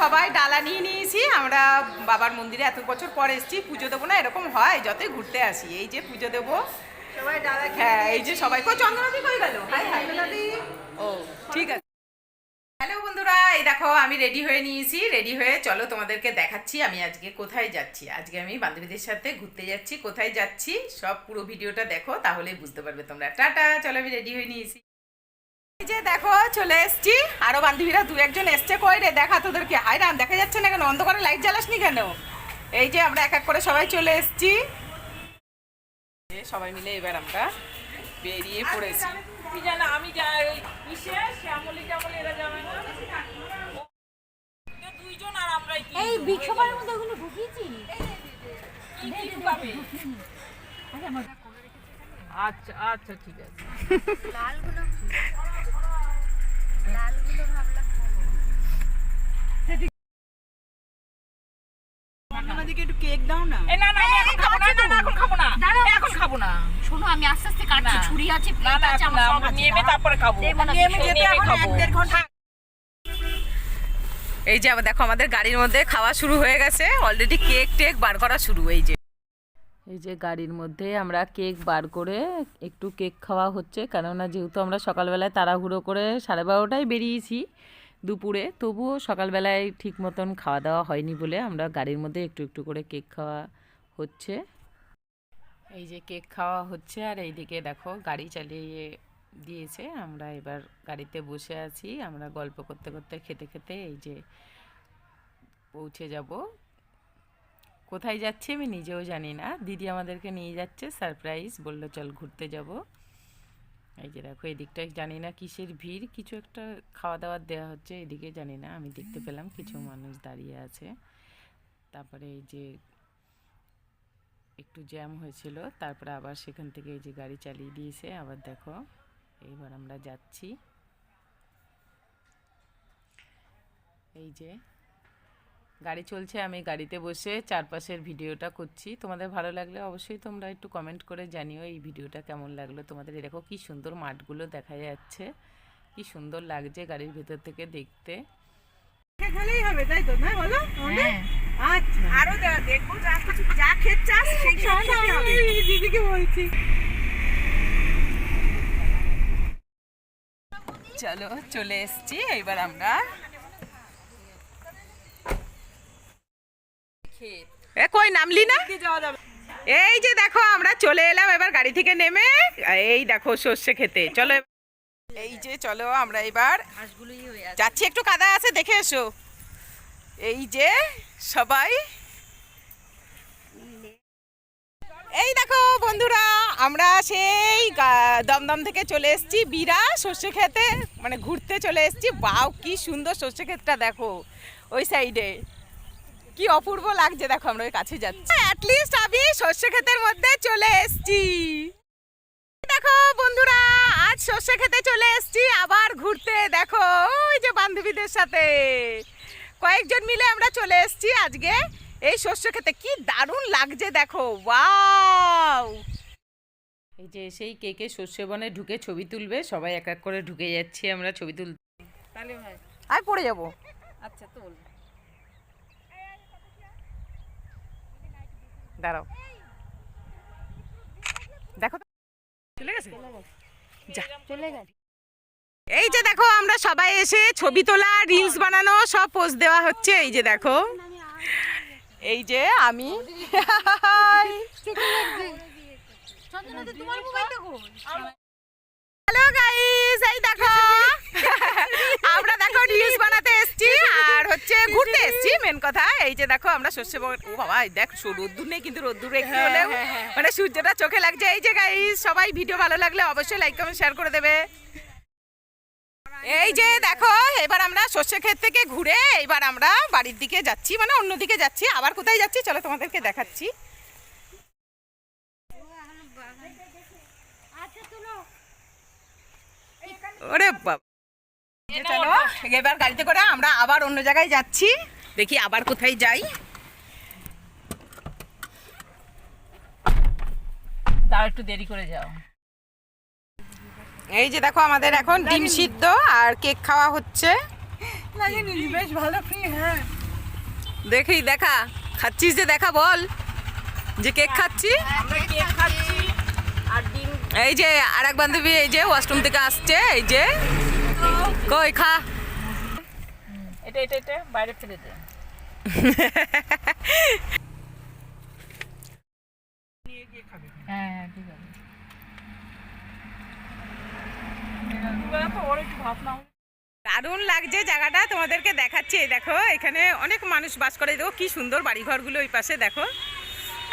সবাই ডালা নিয়ে নিয়েছি। আমরা বাবার মন্দিরে এত বছর পরে এসেছি পুজো দেবো না এরকম হয় যতই ঘুরতে আসি। এই যে পুজো দেবো। সবাই ডালা হ্যাঁ এই যে সবাই। কই চন্দ্রনদী কই গেল? High high. ও ঠিক আছে। হ্যালো বন্ধুরা এই দেখো আমি রেডি হয়ে নিয়েছি। রেডি হয়ে চলো তোমাদেরকে দেখাচ্ছি আমি আজকে কোথায় যাচ্ছি। আজকে আমি বান্ধবীদের সাথে ঘুরতে যাচ্ছি কোথায় যাচ্ছি সব পুরো ভিডিওটা দেখো তাহলেই বুঝতে পারবে তোমরা। টাটা চলো আমি রেডি হয়ে নিয়েছি। যে দেখো চলে এসছি। আরও বান্ধবীরা দু একজন এসছে কই রে? দেখা তোদেরকে। হাই রাম দেখা যাচ্ছে না কেন? অন্ধকারে লাইট জ্বালাসনি কেন? এই যে আমরা এক এক করে সবাই চলে এসছি। সবাই মিলে এবার আমরা বেরিয়ে পড়েছি। আমি যাই ইসে শ্যামলি ট্যামলি এরা যাবে না? তো দুইজন আর আমরাই এই বিক্ষোভের মধ্যে ওগুলো ঢুকিয়েছি? কি কি পাবে আচ্ছা আচ্ছা ঠিক আছে। ভাবলাম আমাদেরকে একটু কেক দাও না এ না না আমি এখন খাব না না, না এখন খাব না। এখন খাব না। শোনো আমি আস্তে আস্তে কাটছি ছুরি আছে প্লেট আছে আমার সব আছে নেমে তারপরে খাব। নেমে নেমে যেতে যেতে এখন এক দেড় ঘণ্টা। এই যে আবার দেখো আমাদের গাড়ির মধ্যে খাওয়া শুরু হয়ে গেছে। অলরেডি কেক টেক বার করা শুরু এই যে। এই যে গাড়ির মধ্যে আমরা কেক বার করে একটু কেক খাওয়া হচ্ছে। কেননা যেহেতু আমরা সকালবেলায় তাড়াহুড়ো করে সাড়ে বারোটায় বেরিয়েছি দুপুরে, তবুও সকালবেলায় ঠিক মতন খাওয়া দাওয়া হয়নি বলে আমরা গাড়ির মধ্যে একটু একটু করে কেক খাওয়া হচ্ছে। এই যে কেক খাওয়া হচ্ছে আর এইদিকে দেখো গাড়ি চালিয়ে দিয়েছে। আমরা এবার গাড়িতে বসে আছি। আমরা গল্প করতে করতে খেতে খেতে এই যে পৌঁছে যাব। কোথায় যাচ্ছি আমি নিজেও জানি না। দিদি আমাদেরকে নিয়ে যাচ্ছে সারপ্রাইজ বলল, চল ঘুরতে যাব। এই যে দেখো, এদিকটায় জানি না কিসের ভিড়, কিছু একটা খাওয়া দাওয়ার দেওয়া হচ্ছে, এদিকে জানি না, আমি দেখতে পেলাম কিছু মানুষ দাঁড়িয়ে আছে। তারপরে এই যে একটু জ্যাম হয়েছিল, তারপরে আবার সেখান থেকে এই যে গাড়ি চালিয়ে দিয়েছে, আবার দেখো, এইবার আমরা যাচ্ছি। এই যে গাড়ি চলছে আমি গাড়িতে বসে চারপাশের ভিডিওটা করছি। তোমাদের ভালো লাগলে অবশ্যই তোমরা একটু কমেন্ট করে জানিও এই ভিডিওটা কেমন লাগল। তোমাদের দেখো কি সুন্দর মাঠগুলো দেখা যাচ্ছে কি সুন্দর লাগছে গাড়ির ভেতর থেকে দেখতে। খেলেই হবে তাই তো? না বলো হ্যাঁ। আচ্ছা। আরও দে- দেখব যা কিছু যা খেতে চাস সেই সব খেতে হবে। দিদিকে বলছি। চলো চলে এসছি। এইবার আমরা এ কই নামলি না? যাওয়া যাবে। এই যে দেখো আমরা চলে এলাম এবার গাড়ি থেকে নেমে। এই দেখো সর্ষে খেতে। চলো এই যে চলো আমরা এবার যাচ্ছি একটু কাদা আছে দেখে এসো। এই যে সবাই। এই দেখো বন্ধুরা আমরা সেই দমদম থেকে চলে এসেছি বিরা সর্ষে খেতে। মানে ঘুরতে চলে এসেছি। বাও কি সুন্দর সর্ষে ক্ষেতটা দেখো ওই সাইডে কি অপূর্ব লাগছে দেখো আমরা ওই কাছে যাচ্ছি। অ্যাটলিস্ট আমি সর্ষে ক্ষেতের মধ্যে চলে এসেছি। দেখো বন্ধুরা আজ সর্ষে খেতে চলে এসেছি আবার ঘুরতে। দেখো ওই যে বান্ধবীদের সাথে। কয়েকজন মিলে আমরা চলে এসেছি আজকে এই শস্য খেতে কি দারুণ লাগছে দেখো। ওয়াও! এই যে সেই কেকে সর্ষে বনে ঢুকে ছবি তুলবে সবাই এক এক করে ঢুকে যাচ্ছি আমরা ছবি তুলতে। তাহলে ভাই। আমি পড়ে যাব। আচ্ছা তোল। দাঁড়াও। দেখো চলে গেছে? এই যে দেখো, আমরা সবাই এসে ছবি তোলা রিলস বানানো, সব পোস্ট দেওয়া হচ্ছে। এই যে দেখো। এই যে আমি। হ্যালো গাইস এই দেখো। আমরা দেখো রিলস বানাতে হচ্ছে ঘুরতে এসেছি মেন কথা। এই যে দেখো আমরা শস্য ও বাবা দেখ রোদ্দুর নেই কিন্তু রোদ্দুর একটু হলেও মানে সূর্যটা চোখে লাগছে। এই যে গাইস সবাই ভিডিও ভালো লাগলে অবশ্যই লাইক কমেন্ট শেয়ার করে দেবে। এই যে দেখো এবার আমরা সর্ষে ক্ষেত থেকে ঘুরে এবার আমরা বাড়ির দিকে যাচ্ছি মানে অন্য দিকে যাচ্ছি। আবার কোথায় যাচ্ছি? চলো তোমাদেরকে দেখাচ্ছি। আচ্ছা ওরে বাবা। চলো। এবার গাড়িতে করে আমরা আবার অন্য জায়গায় যাচ্ছি। দেখি আবার কোথায় যাই। তার একটু দেরি করে যাও। এই যে দেখো আমাদের এখন ডিম সিদ্ধ আর কেক খাওয়া হচ্ছে। বেশ ভালো ফ্রি হ্যাঁ। দেখি দেখা। খাচ্ছিস যে দেখা বল। যে কেক খাচ্ছি। এই যে আর এক বান্ধবী এই যে ওয়াশরুম থেকে আসছে এই যে। কই খা। এটা এটা এটা বাইরে ফেলে দে। হ্যাঁ হ্যাঁ ঠিক আছে। দুবেলা তো ওর একটু ভাত নাও দারুণ লাগছে জায়গাটা তোমাদেরকে দেখাচ্ছি এই দেখো এখানে অনেক মানুষ বাস করে। দেখো কি সুন্দর বাড়িঘরগুলো ওই পাশে দেখো।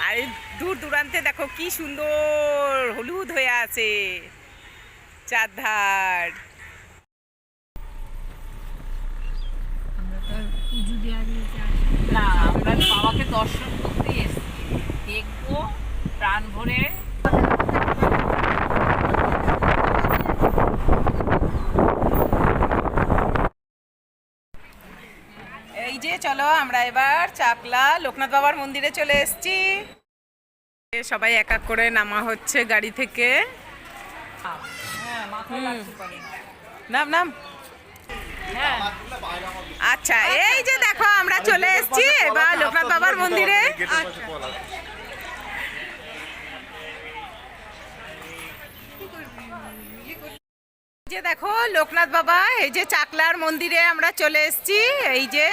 আর দূর দূরান্তে দেখো কি সুন্দর হলুদ হয়ে আছে চারধার না আমরা বাবাকে দর্শন করতে এসেছি। দেখব প্রাণ ভরে। এই যে চলো আমরা এবার চাকলা লোকনাথ বাবার মন্দিরে চলে এসেছি। সবাই এক এক করে নামা হচ্ছে গাড়ি থেকে। হ্যাঁ নাম নাম। আচ্ছা এই যে দেখো, আমরা চলে এসেছি এবার লোকনাথ বাবার মন্দিরে। যে দেখো, লোকনাথ বাবা, এই যে চাকলার মন্দিরে আমরা চলে এসেছি। এই যে,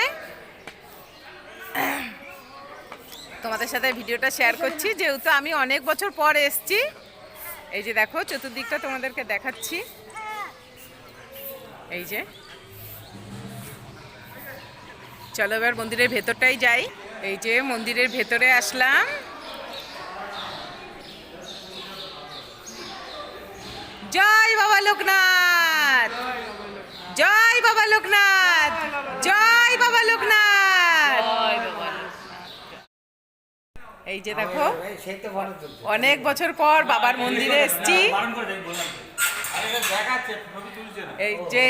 তোমাদের সাথে ভিডিওটা শেয়ার করছি, যেহেতু আমি অনেক বছর পর এসছি। এই যে দেখো, চতুর্দিকটা তোমাদেরকে দেখাচ্ছি। এই যে চলো এবার মন্দিরের ভেতরটাই যাই এই যে মন্দিরের ভেতরে আসলাম জয় বাবা লোকনাথ জয় বাবা লোকনাথ জয় বাবা লোকনাথ এই যে দেখো অনেক বছর পর বাবার মন্দিরে এসেছি এই যে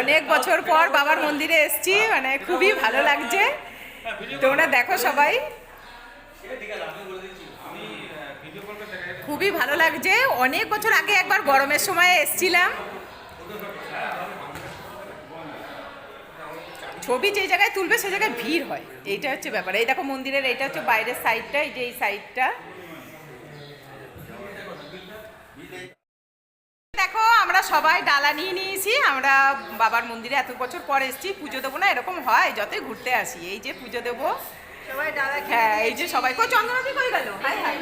অনেক বছর পর বাবার মন্দিরে এসেছি মানে খুবই ভালো লাগছে। তোমরা দেখো সবাই। খুবই ভালো লাগছে। অনেক বছর আগে একবার গরমের সময় এসেছিলাম। ছবি যে জায়গায় তুলবে সে জায়গায় ভিড় হয়। এইটা হচ্ছে ব্যাপার। এই দেখো মন্দিরের এইটা হচ্ছে বাইরের সাইডটা এই যে এই সাইডটা দেখো আমরা সবাই ডালা নিয়ে নিয়েছি। আমরা বাবার মন্দিরে এত বছর পরে এসেছি পুজো দেবো না এরকম হয় যতই ঘুরতে আসি। এই যে পুজো দেবো। সবাই ডালা হ্যাঁ এই যে সবাই। কো কই গেল? হাই হাই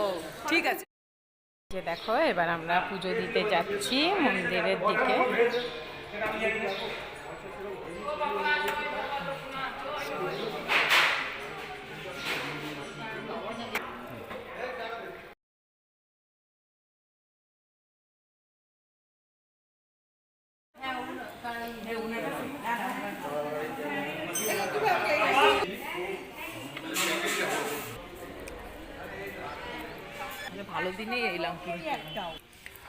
ও ঠিক আছে। যে দেখো এবার আমরা পুজো দিতে যাচ্ছি মন্দিরের দিকে। এলাম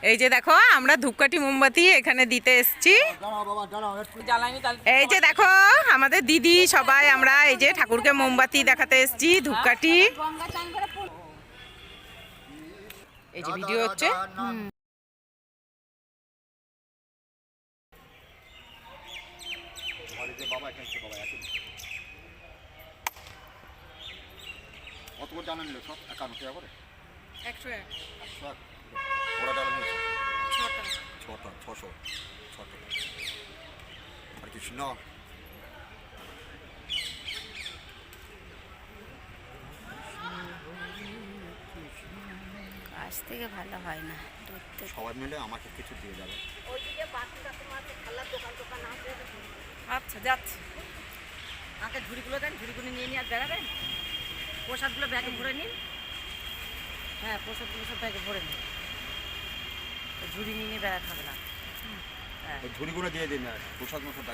এই যে দেখো আমরা ধূপকাঠি মোমবাতি এখানে দিতে এসছি। এই যে দেখো আমাদের দিদি সবাই আমরা এই যে ঠাকুরকে মোমবাতি দেখাতে এসছি ধূপকাঠি। এই যে ভিডিও হচ্ছে। কত করে জানা সব একান্ন টাকা করে একশো এক। ওরা ছটা ছশো ছটা। আর কিছু না। কাছ থেকে ভালো হয় না দূর থেকে। সবাই মিলে আমাকে কিছু দিয়ে যাবে। আচ্ছা যাচ্ছে। আমাকে ঝুড়িগুলো দেন ঝুড়িগুলো নিয়ে নিয়ে আর বেড়াবেন? প্রসাদগুলো ব্যাগে ভরে নিন। হ্যাঁ প্রসাদগুলো সব ব্যাগে ভরে ঝুড়ি নিয়ে নিয়ে বেড়াতে হবে না। ওই ঝুড়িগুলো দিয়ে দিন না। প্রসাদ মশাদ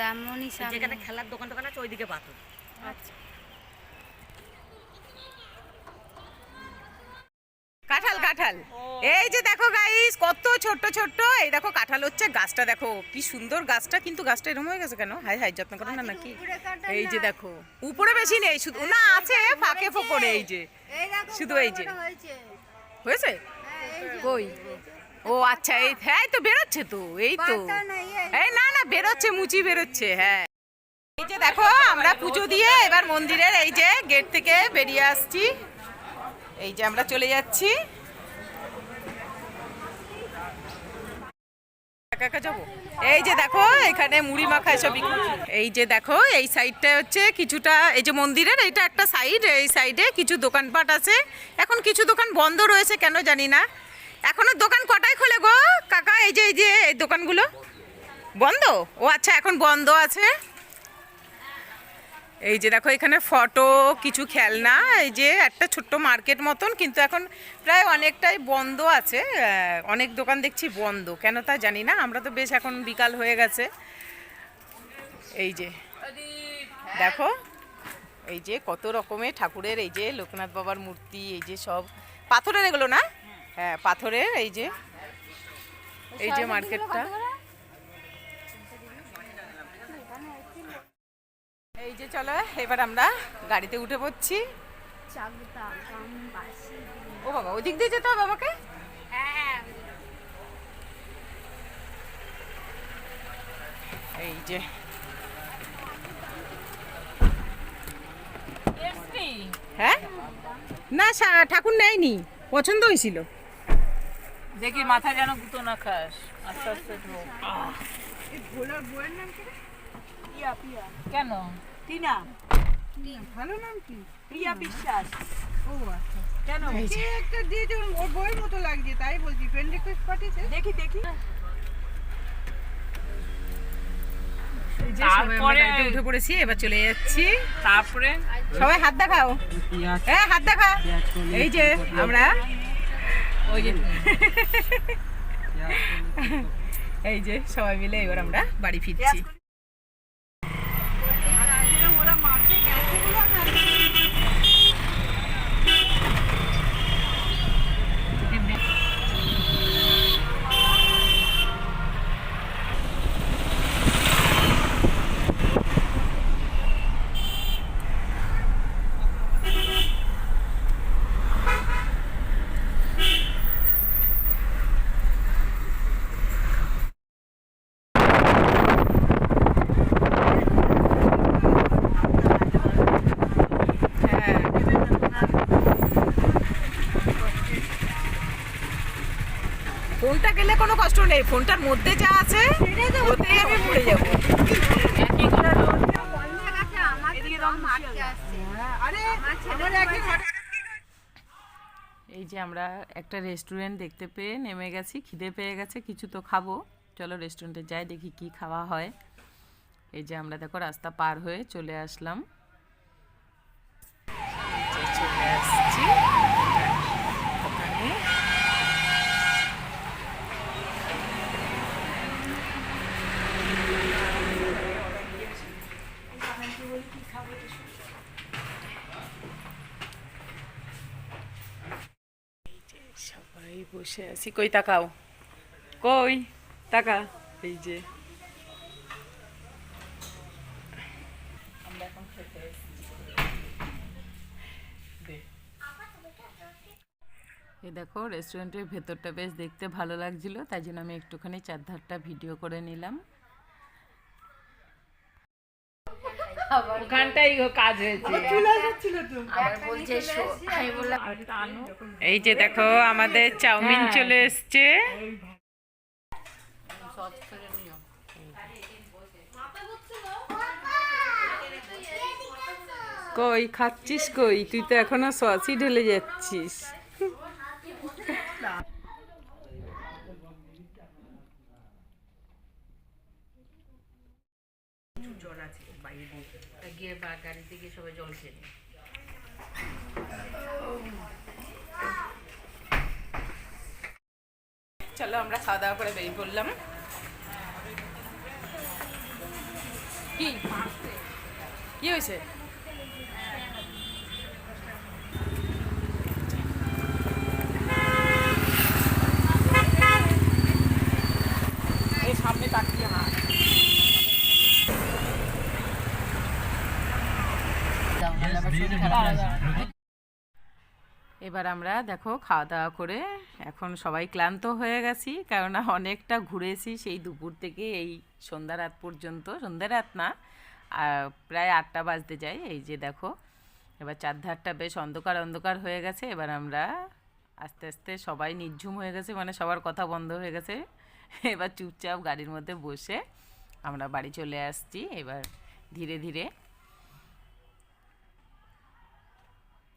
রামমণি যেখানে খেলার দোকান আছে ওইদিকে পাতো কাট কাঁঠাল কাঁঠাল। এই যে দেখো গাইস কত ছোট ছোট্ট। এই দেখো কাঁঠাল হচ্ছে গাছটা দেখো। কি সুন্দর গাছটা কিন্তু গাছটা এরকম হয়ে গেছে কেন? হাই হাই যত্ন করো না নাকি? এই যে দেখো উপরে বেশি নেই শুধু না আছে ফাঁকে ফোকরে এই যে। শুধু এই যে। হয়েছে? কই? ও আচ্ছা এই হ্যাঁ তো বেরোচ্ছে তো এই তো। এই না না বেরোচ্ছে মুচি বেরোচ্ছে হ্যাঁ। এই যে দেখো আমরা পুজো দিয়ে এবার মন্দিরের এই যে গেট থেকে বেরিয়ে আসছি। এই যে আমরা চলে যাচ্ছি। এই যে দেখো, এখানে মুড়ি মাখা এসব এই যে দেখো, এই সাইডটা হচ্ছে কিছুটা, এই যে মন্দিরের এইটা একটা সাইড, এই সাইডে কিছু দোকানপাট আছে। এখন কিছু দোকান বন্ধ রয়েছে কেন জানি না। এখনও দোকান কটায় খোলে গো? কাকা, এই যে এই যে, এই দোকানগুলো। বন্ধ? ও আচ্ছা এখন বন্ধ আছে। এই যে দেখো এখানে ফটো কিছু খেলনা এই যে একটা ছোট্ট মার্কেট মতন কিন্তু এখন প্রায় অনেকটাই বন্ধ আছে। অনেক দোকান দেখছি বন্ধ। কেন তা জানি না আমরা তো বেশ এখন বিকাল হয়ে গেছে। এই যে দেখো এই যে কত রকমের ঠাকুরের এই যে লোকনাথ বাবার মূর্তি এই যে সব। পাথরের এগুলো না? হ্যাঁ পাথরের এই যে এই যে মার্কেটটা। এই যে চলো এবার আমরা গাড়িতে উঠে পড়ছি। ও বাবা ওদিক দিয়ে যেতে হবে আমাকে? এই যে। হ্যাঁ? না ঠাকুর নেয়নি পছন্দ হয়েছিল। দেখি মাথা যেন গুতো না খাস। আস্তে আস্তে ঢোক কেন? টিনা। ভালো নাম কি? প্রিয়া বিশ্বাস। ও আচ্ছা। কেন? কে একটা দিয়েছে ওর- ওর বইয়ের মতো লাগছে তাই বলছি ফ্রেন্ড রিকোয়েস্ট পাঠিয়েছে? দেখি দেখি। তারপরে উঠে পড়েছি এবার চলে যাচ্ছি। তারপরে? সবাই হাত দেখাও। হ্যাঁ হাত দেখা। এই যে আমরা। ওই যে এই যে সবাই মিলে এবার আমরা বাড়ি ফিরছি হ্যাঁ ফোনটা গেলে কোনো কষ্ট নেই। ফোনটার মধ্যে যা আছে ওতেই আমি যাব। এই যে আমরা একটা রেস্টুরেন্ট দেখতে পেয়ে নেমে গেছি খিদে পেয়ে গেছে কিছু তো খাব। চলো রেস্টুরেন্টে যাই দেখি কি খাওয়া হয়। এই যে আমরা দেখো রাস্তা পার হয়ে চলে আসলাম। চলে আসছি ওখানে এই যে সবাই বসে আছি। কই তাকাও। কই? তাকা। এই যে। আমরা এখন খেতে এসেছি। দে। এই দেখো রেস্টুরেন্টের ভেতরটা বেশ দেখতে ভালো লাগছিল তাই জন্য আমি একটুখানি চারধারটা ভিডিও করে নিলাম। ওখানটাই কাজ হয়েছে। এই যে দেখো আমাদের চাউমিন চলে এসছে। কই খাচ্ছিস কই? তুই তো এখনও সসই ঢেলে যাচ্ছিস গিয়ে বা গাড়িতে গিয়ে সবাই জল খেয়ে। চলো আমরা খাওয়া দাওয়া করে বেরিয়ে পড়লাম। কি? কি হয়েছে? এবার আমরা দেখো খাওয়া দাওয়া করে এখন সবাই ক্লান্ত হয়ে গেছি, কেননা অনেকটা ঘুরেছি সেই দুপুর থেকে এই সন্ধ্যা রাত পর্যন্ত, সন্ধ্যা রাত না প্রায় আটটা বাজতে যাই এই যে দেখো, এবার চারধারটা বেশ অন্ধকার অন্ধকার হয়ে গেছে। এবার আমরা আস্তে আস্তে সবাই নির্ঝুম হয়ে গেছে মানে সবার কথা বন্ধ হয়ে গেছে। এবার চুপচাপ গাড়ির মধ্যে বসে আমরা বাড়ি চলে আসছি। এবার ধীরে ধীরে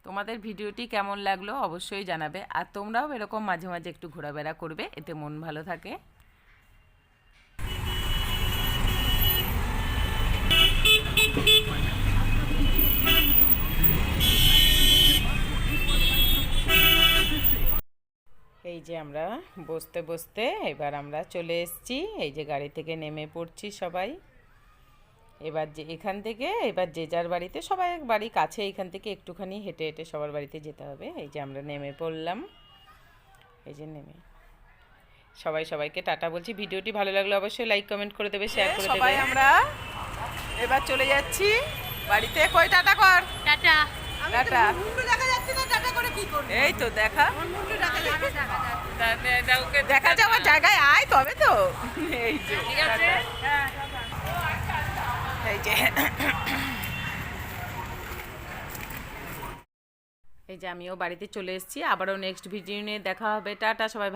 তোমাদের ভিডিওটি কেমন লাগল অবশ্যই জানাবে। আর তোমরাও এরকম মাঝে মাঝে একটু ঘোরাফেরা করবে, এতে মন ভালো থাকে। এই যে আমরা বসতে বসতে এবার আমরা চলে এসছি। এই যে গাড়ি থেকে নেমে পড়ছি সবাই। এবার যে এখান থেকে এবার যে যার বাড়িতে সবাই বাড়ি কাছে এখান থেকে একটুখানি হেঁটে হেঁটে সবার বাড়িতে যেতে হবে। এই যে আমরা নেমে পড়লাম। এই যে নেমে। সবাই সবাইকে টাটা বলছি। ভিডিওটি ভালো লাগলে অবশ্যই লাইক কমেন্ট করে দেবে শেয়ার করে সবাই দেবে। আমরা এবার চলে যাচ্ছি। বাড়িতে কই? টাটা কর। টাটা। টাটা। মুন্ডু দেখা যাচ্ছে না টাটা করে কি করব? এই তো দেখা। মুন্ডু দেখা যাচ্ছে ওকে দেখা যাওয়ার জায়গায় আয় তবে তো। এই যে ঠিক আছে। এই যে এই যে আমিও বাড়িতে চলে এসেছি, আবারও নেক্সট ভিডিও নিয়ে দেখা হবে। টাটা, সবাই